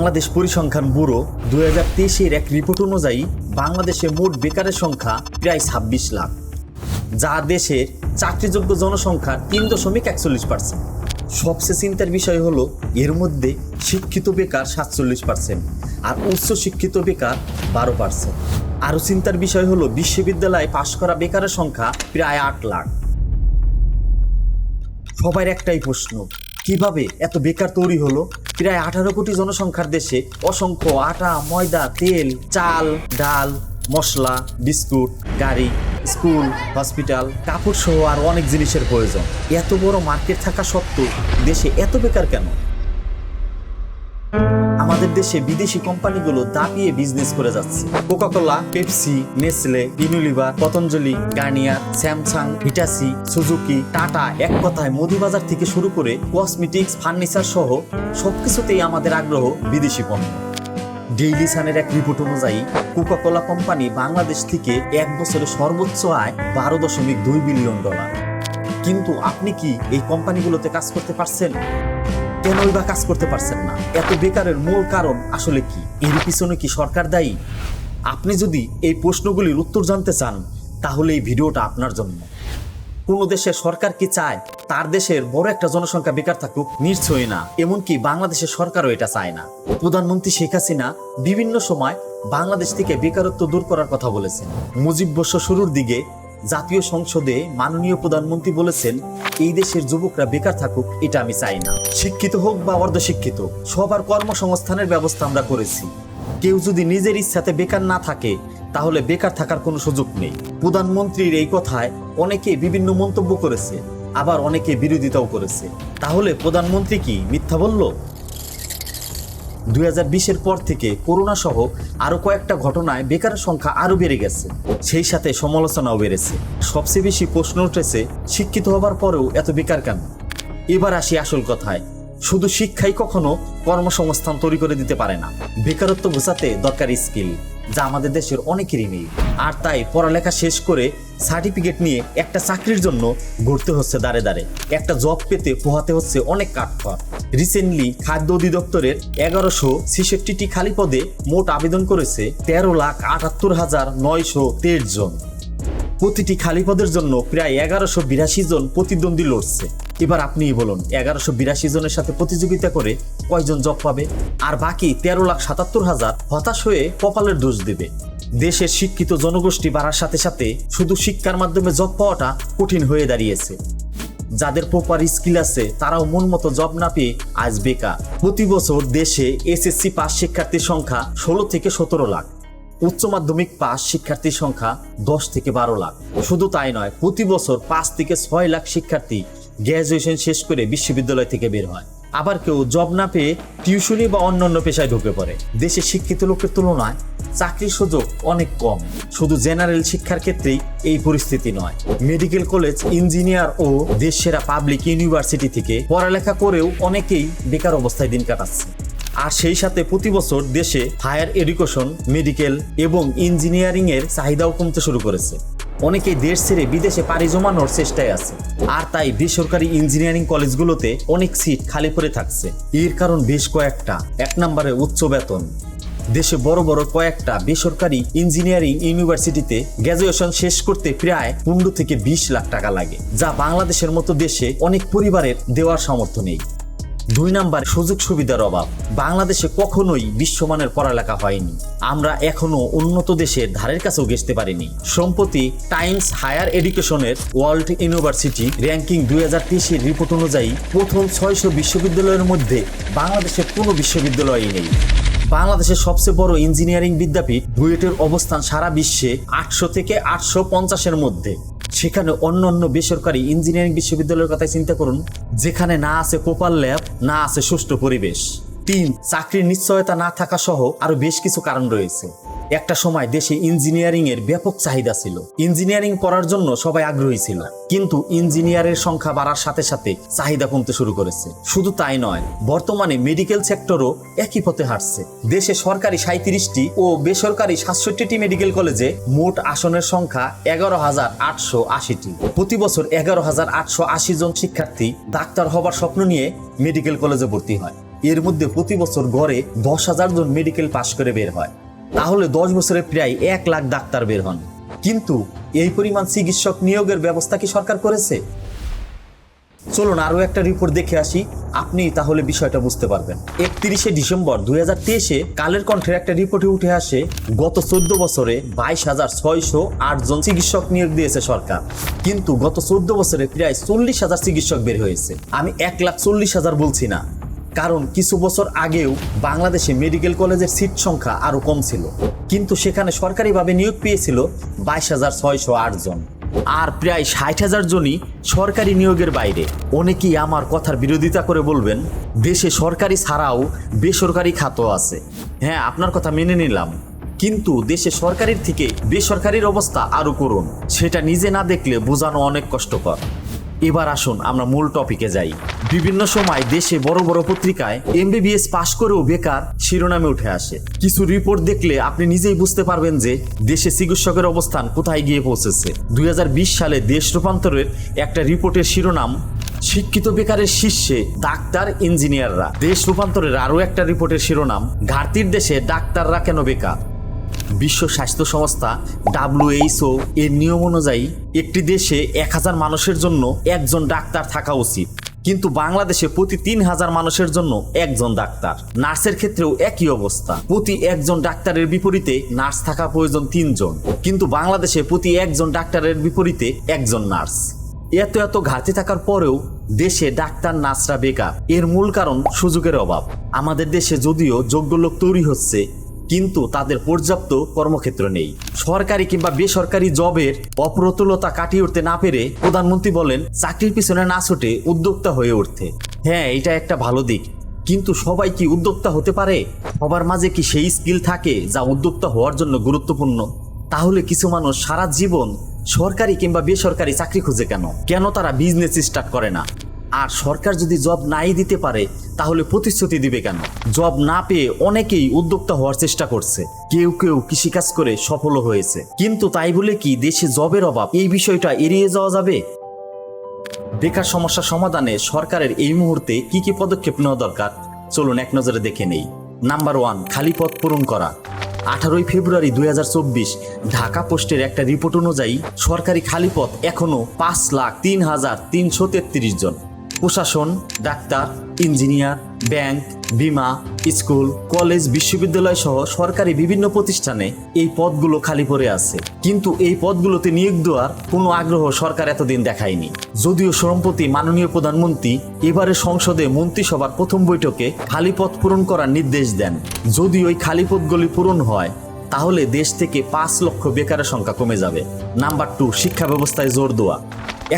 বাংলাদেশ পরিসংখ্যান ব্যুরো দুই হাজার এক রিপোর্ট অনুযায়ী বাংলাদেশে মোট বেকারের সংখ্যা প্রায় ছাব্বিশ লাখ, যা দেশের চাকরিযোগ্য জনসংখ্যার তিন দশমিক একচল্লিশ পার্সেন্ট। সবচেয়ে চিন্তার বিষয় হলো, এর মধ্যে শিক্ষিত বেকার সাতচল্লিশ পার্সেন্ট আর উচ্চ শিক্ষিত বেকার বারো পার্সেন্ট। আরও চিন্তার বিষয় হলো, বিশ্ববিদ্যালয়ে পাশ করা বেকারের সংখ্যা প্রায় আট লাখ। সবার একটাই প্রশ্ন কীভাবে এত বেকার তৈরি হলো? প্রায় আঠারো কোটি জনসংখ্যার দেশে অসংখ্য আটা, ময়দা, তেল, চাল, ডাল, মশলা, বিস্কুট, গাড়ি, স্কুল, হসপিটাল কাপড় সহ আর অনেক জিনিসের প্রয়োজন। এত বড় মার্কেট থাকা সত্ত্বেও দেশে এত বেকার কেন? আমাদের দেশে বিদেশি কোম্পানিগুলো দাপিয়ে বিজনেস করে যাচ্ছে। Coca Cola Pepsi Nestle Unilever Patanjali Garnier Samsung Hitachi Suzuki Tata এক কথায় মুদিবাজার থেকে শুরু করে কসমেটিক্স ফার্নিচার সহ সবকিছুতেই আমাদের আগ্রহ বিদেশি পণ্য। ডেইলি সানের এক রিপোর্ট অনুযায়ী কোকাকোলা কোম্পানি বাংলাদেশ থেকে এক বছরে সর্বোচ্চ আয় বারো দশমিক দুই বিলিয়ন ডলার কিন্তু আপনি কি এই কোম্পানিগুলোতে কাজ করতে পারছেন? কেনই বা কাজ করতে পারছেন না? এত বেকারের মূল কারণ আসলে কি? এর পিছনে কি সরকার দায়ী? আপনি যদি এই প্রশ্নগুলির উত্তর জানতে চান, তাহলে এই ভিডিওটা আপনার জন্য। কোনো দেশের সরকার কি চায়, তার দেশের বড় একটা জনসংখ্যা বেকার থাকুক নিশ্চয়ই না। এমনকি বাংলাদেশের সরকারও এটা চায় না। প্রধানমন্ত্রী শেখ হাসিনা বিভিন্ন সময় বাংলাদেশ থেকে বেকারত্ব দূর করার কথা বলেছেন। মুজিব বর্ষ শুরুর দিকে জাতীয় সংসদে মাননীয় প্রধানমন্ত্রী বলেছেন, এই দেশের যুবকরা বেকার থাকুক, এটা আমি চাই না। শিক্ষিত হোক বা অর্ধশিক্ষিত সবার কর্মসংস্থানের ব্যবস্থা আমরা করেছি। কেউ যদি নিজের ইচ্ছাতে বেকার না থাকে, তাহলে বেকার থাকার কোনো সুযোগ নেই। প্রধানমন্ত্রীর এই কথায় অনেকে বিভিন্ন মন্তব্য করেছে, আবার অনেকে বিরোধিতাও করেছে। তাহলে প্রধানমন্ত্রী কি মিথ্যা বলল? দুই এর পর থেকে করোনা সহ আরও কয়েকটা ঘটনায় বেকারের সংখ্যা আরও বেড়ে গেছে। সেই সাথে সমালোচনাও বেড়েছে। সবচেয়ে বেশি প্রশ্ন উঠেছে, শিক্ষিত হবার পরেও এত বেকার কেন? এবার আসি আসল কথায়। শুধু শিক্ষাই কখনো কর্মসংস্থান তৈরি করে দিতে পারে না। বেকারত্ব বোঝাতে দরকার স্কিল। যা আমাদের দেশের অনেকেরই নেই। আর তাই পড়ালেখা শেষ করে সার্টিফিকেট নিয়ে একটা চাকরির জন্য ঘুরতে হচ্ছে দাঁড়ে দাঁড়ে একটা জব পেতে পোহাতে হচ্ছে অনেক কাঠখড় রিসেন্টলি খাদ্য অধিদপ্তরের এগারোশো ছেষট্টিটি খালি পদে মোট আবেদন করেছে তেরো লাখ আটাত্তর হাজার নয়শো তেইশ জন। প্রতিটি খালি পদের জন্য প্রায় এগারোশো বিরাশি জন প্রতিদ্বন্দ্বী লড়ছে। এবার আপনিই বলুন, এগারোশো বিরাশি জনের সাথে প্রতিযোগিতা করে কয়জন জব পাবে? আর বাকি তেরো লাখ সাতাত্তর হাজার হতাশ হয়ে কপালের দোষ দেবে। দেশের শিক্ষিত জনগোষ্ঠী বাড়ার সাথে সাথে শুধু শিক্ষার মাধ্যমে জব পাওয়াটা কঠিন হয়ে দাঁড়িয়েছে। যাদের প্রপার স্কিল আছে, তারাও মন মতো জব না পেয়ে আজ বেকার। প্রতি বছর দেশে এসএসসি পাস শিক্ষার্থীর সংখ্যা ষোলো থেকে সতেরো লাখ। উচ্চ মাধ্যমিক পাস শিক্ষার্থীর সংখ্যা দশ থেকে বারো লাখ। শুধু তাই নয়, প্রতি বছর পাঁচ থেকে ছয় লাখ শিক্ষার্থী গ্র্যাজুয়েশন শেষ করে বিশ্ববিদ্যালয় থেকে বের হয়। আবার কেউ জব না পেয়ে টিউশনি বা অন্যান্য পেশায় ঢুকে পড়ে। দেশে শিক্ষিত লোকের তুলনায় চাকরির সুযোগ অনেক কম। শুধু জেনারেল শিক্ষার ক্ষেত্রেই এই পরিস্থিতি নয়। মেডিকেল কলেজ, ইঞ্জিনিয়ার ও দেশ সেরা পাবলিক ইউনিভার্সিটি থেকে পড়ালেখা করেও অনেকেই বেকার অবস্থায় দিন কাটাচ্ছে। আর সেই সাথে প্রতি বছর দেশে হায়ার এডুকেশন, মেডিকেল এবং ইঞ্জিনিয়ারিং এর চাহিদাও কমতে শুরু করেছে। অনেকেই দেশ ছেড়ে বিদেশে পাড়ি জমানোর চেষ্টায় আছে। আর তাই বেসরকারি ইঞ্জিনিয়ারিং কলেজগুলোতে অনেক সিট খালি পড়ে থাকছে। এর কারণ বেশ কয়েকটা। এক নম্বরে উচ্চ বেতন। দেশে বড় বড় কয়েকটা বেসরকারি ইঞ্জিনিয়ারিং ইউনিভার্সিটিতে গ্র্যাজুয়েশন শেষ করতে প্রায় পনেরো থেকে বিশ লাখ টাকা লাগে, যা বাংলাদেশের মতো দেশে অনেক পরিবারের দেওয়ার সামর্থ্য নেই। দুই নাম্বার সুযোগ সুবিধার অভাব। বাংলাদেশে কখনোই বিশ্বমানের পড়ালেখা হয়নি। আমরা এখনও উন্নত দেশের ধারের কাছেও ঘেসতে পারিনি। সম্প্রতি টাইমস হায়ার এডুকেশনের ওয়ার্ল্ড ইউনিভার্সিটি র্যাঙ্কিং দুই হাজার তেইশের রিপোর্ট অনুযায়ী প্রথম ছয়শো বিশ্ববিদ্যালয়ের মধ্যে বাংলাদেশের কোনো বিশ্ববিদ্যালয়ই নেই। বাংলাদেশের সবচেয়ে বড় ইঞ্জিনিয়ারিং বিদ্যাপীঠ বুয়েটের অবস্থান সারা বিশ্বে আটশো থেকে আটশো পঞ্চাশের মধ্যে। সেখানে অন্য অন্য বেসরকারি ইঞ্জিনিয়ারিং বিশ্ববিদ্যালয়ের কথা চিন্তা করুন। যেখানে না আছে প্রপার ল্যাব, না আছে সুষ্ঠু পরিবেশ। তিন, চাকরির নিশ্চয়তা না থাকা সহ আরও বেশ কিছু কারণ রয়েছে। একটা সময় দেশে ইঞ্জিনিয়ারিং এর ব্যাপক চাহিদা ছিল। ইঞ্জিনিয়ারিং পড়ার জন্য সবাই আগ্রহী ছিল। কিন্তু ইঞ্জিনিয়ারের সংখ্যা বাড়ার সাথে সাথে চাহিদা কমতে শুরু করেছে। শুধু তাই নয়, বর্তমানে মেডিকেল সেক্টরও একই পথে হাঁটছে। দেশে সরকারি সাঁত্রিশটি ও বেসরকারি সাতষট্টিটি মেডিকেল কলেজে মোট আসনের সংখ্যা এগারো হাজার আটশো আশিটি। প্রতি বছর এগারো হাজার আটশো আশি জন শিক্ষার্থী ডাক্তার হবার স্বপ্ন নিয়ে মেডিকেল কলেজে ভর্তি হয়। এর মধ্যে প্রতি বছর গড়ে দশ হাজার জন মেডিকেল পাশ করে বের হয়। তাহলে দশ বছরে প্রায় এক লাখ ডাক্তার বের হন। কিন্তু এই পরিমাণ চিকিৎসক নিয়োগের ব্যবস্থা কি সরকার করেছে? চলুন আরও একটা রিপোর্ট দেখে আসি। আপনি তাহলে বিষয়টা বুঝতে পারবেন। একত্রিশে ডিসেম্বর দুই হাজার তেইশে কালের কণ্ঠের একটা রিপোর্টে উঠে আসে, গত চোদ্দ বছরে বাইশ হাজার ছয়শো আট জন চিকিৎসক নিয়োগ দিয়েছে সরকার। কিন্তু গত চোদ্দ বছরে প্রায় চল্লিশ হাজার চিকিৎসক বের হয়েছে। আমি এক লাখ চল্লিশ হাজার বলছি না। কারণ কিছু বছর আগেও বাংলাদেশে মেডিকেল কলেজের সিট সংখ্যা আরও কম ছিল। কিন্তু সেখানে সরকারিভাবে নিয়োগ পেয়েছিল বাইশ হাজার ছয়শো জন। আর প্রায় ষাট হাজার জনই সরকারি নিয়োগের বাইরে। অনেকেই আমার কথার বিরোধিতা করে বলবেন, দেশে সরকারি ছাড়াও বেসরকারি খাতও আছে। হ্যাঁ আপনার কথা মেনে নিলাম। কিন্তু দেশে সরকারির থেকে বেসরকারির অবস্থা আরও করুন। সেটা নিজে না দেখলে বোঝানো অনেক কষ্টকর। এবার আসুন আমরা মূল টপিকে যাই। বিভিন্ন সময় দেশে বড় বড় পত্রিকায় এমবিবিএস পাশ করেও বেকার শিরোনামে উঠে আসে। কিছু রিপোর্ট দেখলে আপনি নিজেই বুঝতে পারবেন যে দেশে চিকিৎসকের অবস্থান কোথায় গিয়ে পৌঁছেছে। দুই হাজার বিশ সালে দেশ রূপান্তরের একটা রিপোর্টের শিরোনাম, শিক্ষিত বেকারের শীর্ষে ডাক্তার, ইঞ্জিনিয়াররা। দেশ রূপান্তরের আরও একটা রিপোর্টের শিরোনাম, ঘাটতির দেশে ডাক্তাররা কেন বেকার? বিশ্ব স্বাস্থ্য সংস্থা ডাব্লিউএইচও এর নিয়ম অনুযায়ী একটি দেশে এক হাজার মানুষের জন্য একজন ডাক্তার থাকা উচিত। কিন্তু বাংলাদেশে প্রতি তিন হাজার মানুষের জন্য একজন ডাক্তার। নার্সের ক্ষেত্রেও একই অবস্থা। প্রতি একজন ডাক্তারের বিপরীতে নার্স থাকা প্রয়োজন তিনজন। কিন্তু বাংলাদেশে প্রতি একজন ডাক্তারের বিপরীতে একজন নার্স। এত এত ঘাটতি থাকার পরেও দেশে ডাক্তার নার্সরা বেকার। এর মূল কারণ সুযোগের অভাব। আমাদের দেশে যদিও যোগ্য লোক তৈরি হচ্ছে কিন্তু তাদের পর্যাপ্ত কর্মক্ষেত্র নেই। সরকারি কিংবা বেসরকারি জবের অপ্রতুলতা কাটিয়ে উঠতে না পেরে প্রধানমন্ত্রী বলেন, চাকরির পিছনে না ছুটে উদ্যোক্তা হয়ে উঠতে। হ্যাঁ এটা একটা ভালো দিক। কিন্তু সবাই কি উদ্যোক্তা হতে পারে? সবার মাঝে কি সেই স্কিল থাকে যা উদ্যোক্তা হওয়ার জন্য গুরুত্বপূর্ণ? তাহলে কিছু মানুষ সারা জীবন সরকারি কিংবা বেসরকারি চাকরি খুঁজে কেন? কেন তারা বিজনেস স্টার্ট করে না? আর সরকার যদি জব নাই দিতে পারে, তাহলে প্রতিশ্রুতি দিবে কেন? জব না পেয়ে অনেকেই উদ্যোক্তা হওয়ার চেষ্টা করছে। কেউ কেউ কৃষিকাজ করে সফল হয়েছে। কিন্তু তাই বলে কি দেশে জবের অভাব, এই বিষয়টা এড়িয়ে যাওয়া যাবে? বেকার সমস্যা সমাধানে সরকারের এই মুহূর্তে কি কি পদক্ষেপ নেওয়া দরকার? চলুন এক নজরে দেখে নেই। নাম্বার ওয়ান, খালি পদ পূরণ করা। আঠারোই ফেব্রুয়ারি দুই হাজার চব্বিশ, ঢাকা পোস্টের একটা রিপোর্ট অনুযায়ী সরকারি খালি পদ এখনও পাঁচ লাখ তিন হাজার তিনশো তেত্রিশ জন। প্রশাসন, ডাক্তার, ইঞ্জিনিয়ার, ব্যাংক, বিমা, স্কুল, কলেজ, বিশ্ববিদ্যালয় সহ সরকারি বিভিন্ন প্রতিষ্ঠানে এই পদগুলো খালি পড়ে আছে। কিন্তু এই পদগুলোতে নিয়োগ দেওয়ার কোনো আগ্রহ সরকার এতদিন দেখায়নি। যদিও সম্প্রতি মাননীয় প্রধানমন্ত্রী এবারে সংসদে মন্ত্রিসভার প্রথম বৈঠকে খালি পদ পূরণ করার নির্দেশ দেন। যদি ওই খালি পদগুলি পূরণ হয়, তাহলে দেশ থেকে পাঁচ লক্ষ বেকারের সংখ্যা কমে যাবে। নাম্বার টু, শিক্ষা ব্যবস্থায় জোর দেওয়া।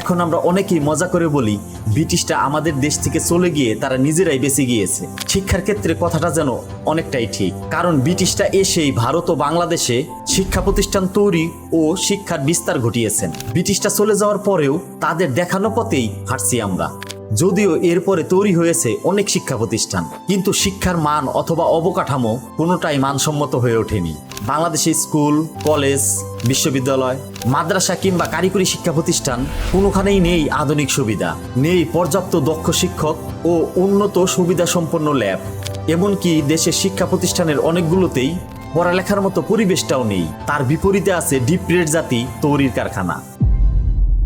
এখন আমরা অনেকেই মজা করে বলি ব্রিটিশটা আমাদের দেশ থেকে চলে গিয়ে তারা নিজেরাই বেঁচে গিয়েছে। শিক্ষার ক্ষেত্রে কথাটা যেন অনেকটাই ঠিক। কারণ ব্রিটিশটা এসেই ভারত ও বাংলাদেশে শিক্ষা প্রতিষ্ঠান তৈরি ও শিক্ষার বিস্তার ঘটিয়েছেন। ব্রিটিশটা চলে যাওয়ার পরেও তাদের দেখানো পথেই হাঁটছি আমরা। যদিও এরপরে তৈরি হয়েছে অনেক শিক্ষা প্রতিষ্ঠান, কিন্তু শিক্ষার মান অথবা অবকাঠামো কোনোটাই মানসম্মত হয়ে ওঠেনি। বাংলাদেশে স্কুল, কলেজ, বিশ্ববিদ্যালয়, মাদ্রাসা কিংবা কারিগরি শিক্ষা প্রতিষ্ঠান কোনোখানেই নেই আধুনিক সুবিধা। নেই পর্যাপ্ত দক্ষ শিক্ষক ও উন্নত সুবিধা সম্পন্ন ল্যাব। এমনকি দেশের শিক্ষা প্রতিষ্ঠানের অনেকগুলোতেই পড়ালেখার মতো পরিবেশটাও নেই। তার বিপরীতে আছে ডিপ্রেড জাতি তৈরির কারখানা।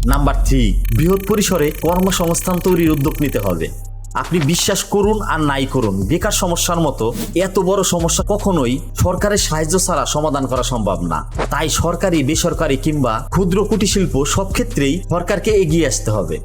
নাম্বার থ্রি, বৃহৎ পরিসরে কর্মসংস্থান তৈরির উদ্যোগ নিতে হবে। আপনি বিশ্বাস করুন আর নাই করুন। বেকার সমস্যার মতো এত বড় সমস্যা কখনোই সরকারের সাহায্য ছাড়া সমাধান করা সম্ভব না। তাই সরকারি, বেসরকারি কিংবা ক্ষুদ্র কুটির শিল্প সব ক্ষেত্রেই সরকারকে এগিয়ে আসতে হবে।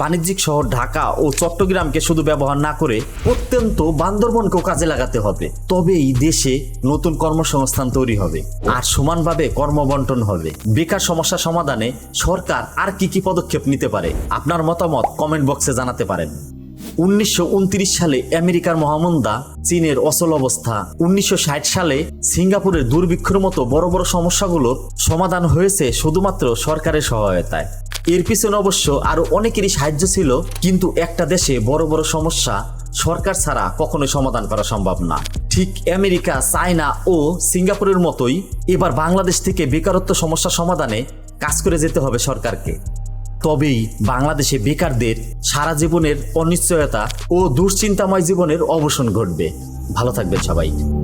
বাণিজ্যিক শহর ঢাকা ও চট্টগ্রামকে শুধু ব্যবহার না করে অত্যন্ত বান্দরবনকেও কাজে লাগাতে হবে। তবেই দেশে নতুন কর্মসংস্থান তৈরি হবে আর সমানভাবে কর্মবন্টন হবে। বেকার সমস্যা সমাধানে সরকার আর কি কি পদক্ষেপ নিতে পারে, আপনার মতামত কমেন্ট বক্সে জানাতে পারেন। উনিশশো উনত্রিশ সালে আমেরিকার মহামন্দা, চীনের অচল অবস্থা। উনিশশো ষাট সালে সিঙ্গাপুরের দুর্ভিক্ষের মতো বড় বড় সমস্যাগুলোর সমাধান হয়েছে শুধুমাত্র সরকারের সহায়তায়। এর পিছনে অবশ্য আরও অনেকেরই সাহায্য ছিল, কিন্তু একটা দেশে বড় বড় সমস্যা সরকার ছাড়া কখনোই সমাধান করা সম্ভব না। ঠিক আমেরিকা, চায়না ও সিঙ্গাপুরের মতোই এবার বাংলাদেশ থেকে বেকারত্ব সমস্যা সমাধানে কাজ করে যেতে হবে সরকারকে। তবেই বাংলাদেশে বেকারদের সারা জীবনের অনিশ্চয়তা ও দুশ্চিন্তাময় জীবনের অবসান ঘটবে। ভালো থাকবেন সবাই।